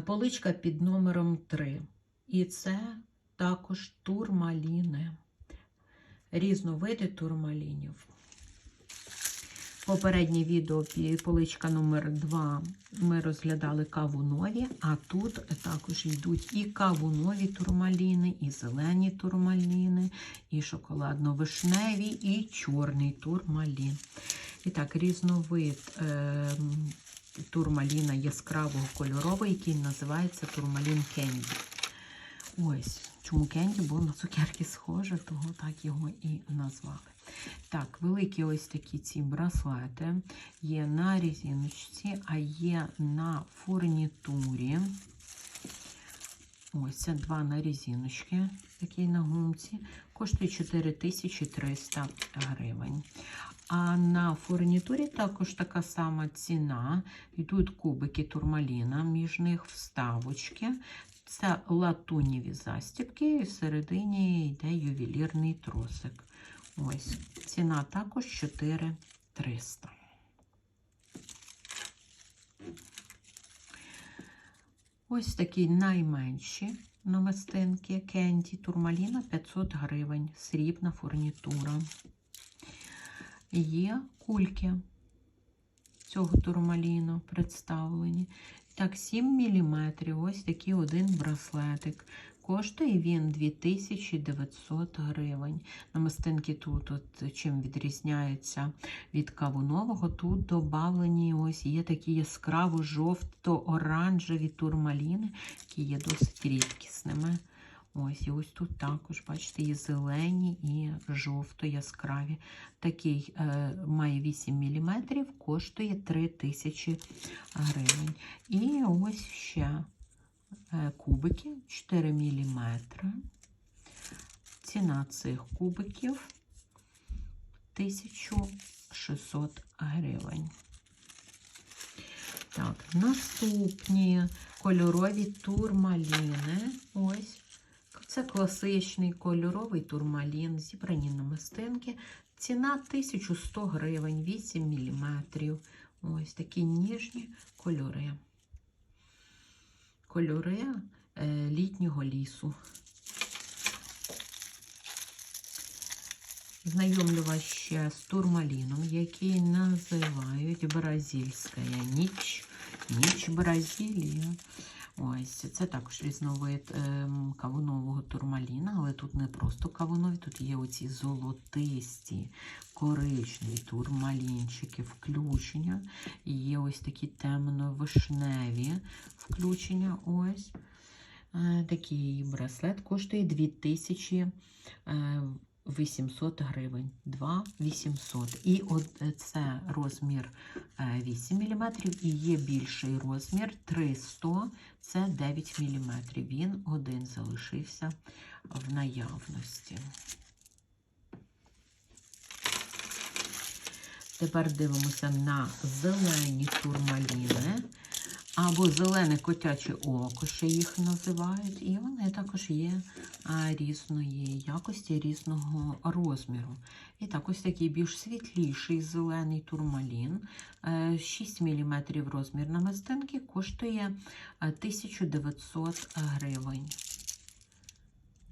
Поличка під номером 3. І це також турмаліни. Різновиди турмалінів. Попереднє відео поличка номер 2 ми розглядали кавунові, а тут також йдуть і кавунові турмаліни, і зелені турмаліни, і шоколадно-вишневі, і чорний турмалін. І так, різновид е, турмаліна яскравого кольорового, який називається турмалін кенді. Ось, чому кенді, бо на цукерки схоже, того так його і назвали. Так, великі ось такі ці браслети є на резиночці, а є на фурнітурі. Ось це два на резиночки, такі на гумці. Коштує 4300 гривень. А на фурнітурі також така сама ціна. Йдуть кубики турмаліна, між них вставочки. Це латунєві застібки, і всередині йде ювелірний тросик. Ось, ціна також 4300. Ось такі найменші намистинки Кенді Турмаліна 500 гривень, срібна фурнітура. Є кульки цього турмаліну представлені. Так, 7 мм. Ось такий один браслетик. Коштує він 2900 гривень. Намистинки тут от, чим відрізняються від кавунового, тут додавлені ось є такі яскраво жовто-оранжеві турмаліни, які є досить рідкісними. Ось, і ось тут також, бачите, є зелені і жовто-яскраві. Такий е, має 8 мм, коштує 3000 гривень. І ось ще е, кубики 4 мм. Ціна цих кубиків 1600 гривень. Так, наступні кольорові турмаліни. Ось. Це класичний кольоровий турмалін, зібрані намистинки. Ціна 1100 гривень, 8 мм. Ось такі ніжні кольори. Кольори е, літнього лісу. Знайомлю вас ще з турмаліном, який називають Бразильська ніч. Ніч Бразилії. Ось, це також різновид ем, кавунового турмаліна, але тут не просто кавунові, тут є оці золотисті, коричневі турмалінчики, включення. І є ось такі темно-вишневі включення. Ось. Е, такий браслет коштує 2800 гривень. 2800. І от е, це розмір е, 8 мм, і є більший розмір 300 це 9 мм. Він один залишився в наявності. Тепер дивимося на зелені турмаліни. Або зелене котяче око, ще їх називають, і вони також є різної якості, різного розміру. І так ось такий більш світліший зелений турмалін, е, 6 мм розмір намистинки, коштує е, 1900 гривень.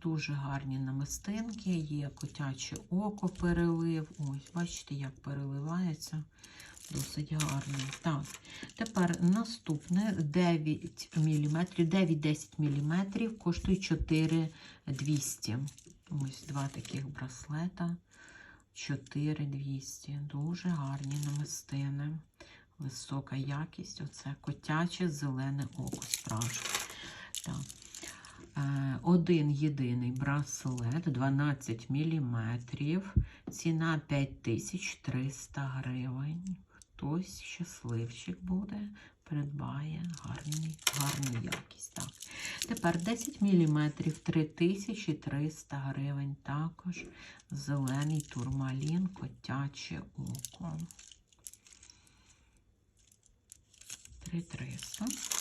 Дуже гарні намистинки, є котяче око перелив. Ось, бачите, як переливається. Досить гарний. Так, тепер наступне 9 мм, 9-10 мм коштує 4200. Ось два таких браслета. 4200. Дуже гарні намистини. Висока якість. Оце котяче зелене око справжнє. Так. Один єдиний браслет 12 мм. Ціна 5300 гривень. Хтось щасливчик буде, придбає гарний, гарну якість. Так. Тепер 10 мм 3300 гривень. Також зелений турмалін, котяче око. 3300.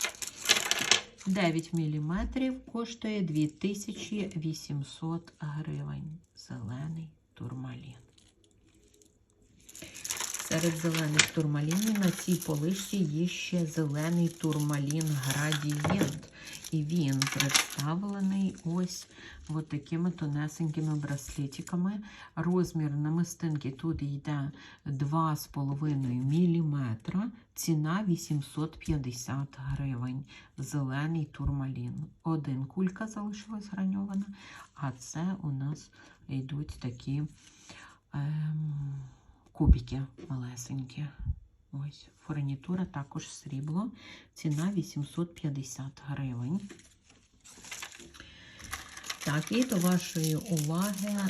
9 мм коштує 2800 гривень. Зелений турмалін. Серед зелених турмалінів на цій полишці є ще зелений турмалін градієнт. І він представлений ось от такими тонесенькими браслетиками. Розмір намистинки тут йде 2,5 мм. Ціна 850 гривень. Зелений турмалін. Один кулька залишилась граньована, а це у нас йдуть такі ем, кубики малесенькі. Ось, фурнітура також срібло. Ціна 850 гривень. Так, і до вашої уваги е,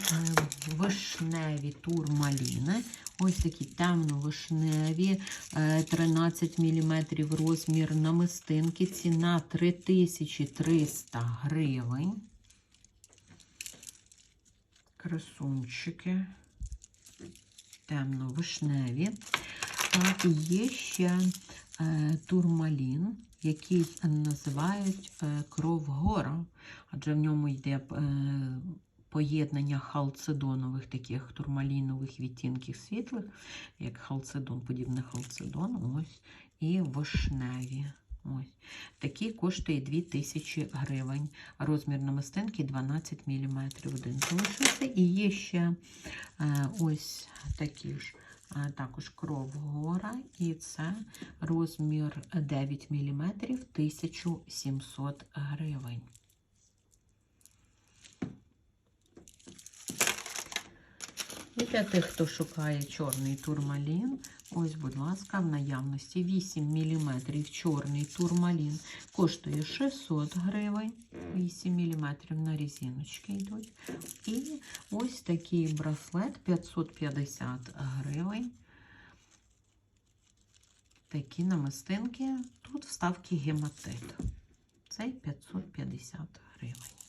вишневі турмаліни. Ось такі темно-вишневі, е, 13 мм розмір намистинки. Ціна 3300 гривень. Красунчики. Темно-вишневі. Так, є ще е, турмалін, який називають е, кров гора, адже в ньому йде е, поєднання халцедонових таких турмалінових відтінків світлих, як халцедон, подібне халцедон, ось, і вишневі. Ось. Такий коштує 2000 гривень. Розмір намистинки 12 мм. Один залишився. І є ще е, ось такі ж е, також кров гора, і це розмір 9 мм 1700 гривень. І для тих, хто шукає чорний турмалін, ось, будь ласка, в наявності 8 мм чорний турмалін коштує 600 гривень. 8 мм на різиночки йдуть. І ось такий браслет 550 гривень. Такі намистинки. Тут вставки гематит. Цей 550 гривень.